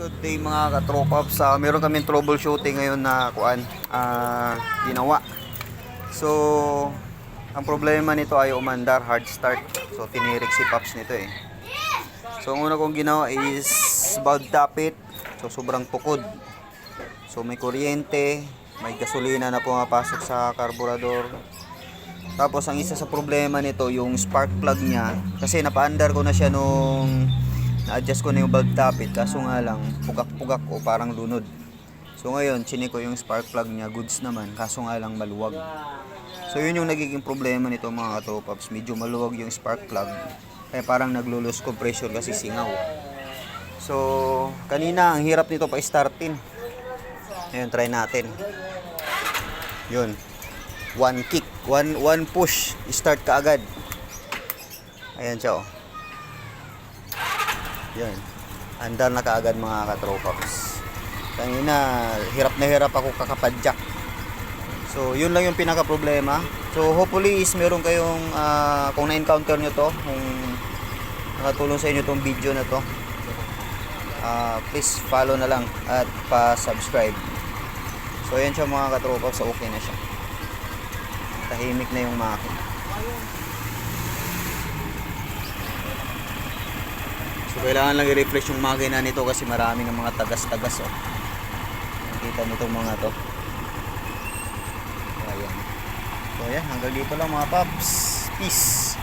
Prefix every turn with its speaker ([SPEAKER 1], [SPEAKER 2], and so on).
[SPEAKER 1] Good day mga katropaps. Uh, meron kaming troubleshooting ngayon na kuan ah, ginawa. So, ang problema nito ay umandar, hard start. So, tinirik si Pops nito eh. So, ang una kong ginawa is valve tappet. So, sobrang tukod. So, may kuryente, may gasolina na pumapasok sa karburador. Tapos, ang isa sa problema nito, yung spark plug niya. Kasi napaandar ko na siya nung na-adjust ko na yung valve tappet. Kaso nga lang, pugak-pugak o parang lunod. So, ngayon, chinik ko yung spark plug niya. Goods naman. Kaso nga lang, maluwag. So, yun yung nagiging problema nito mga katropaps. Medyo maluwag yung spark plug. Kaya parang naglo-lose compressor kasi singaw. So, kanina, ang hirap nito pa-startin. Ngayon, try natin. Yun. One kick. One, one push. Start ka agad. Ayan siya, oh. Yan. Andar na kaagad mga katropaps. Kanina, hirap na hirap ako kakapadyak. So, yun lang yung pinaka problema. So, hopefully is meron kayong, ah, kung na-encounter nyo to, kung nakatulong sa inyo tong video na to, ah, please follow na lang at pa-subscribe. So, ayan siya mga katropa, so okay na siya. Tahimik na yung makina. So, kailangan lang i-refresh yung makina nito kasi marami ng mga tagas-tagas, oh. Nakita nitong mga to. So, ayan. So, ayan. Hanggang dito lang mga paps. Peace.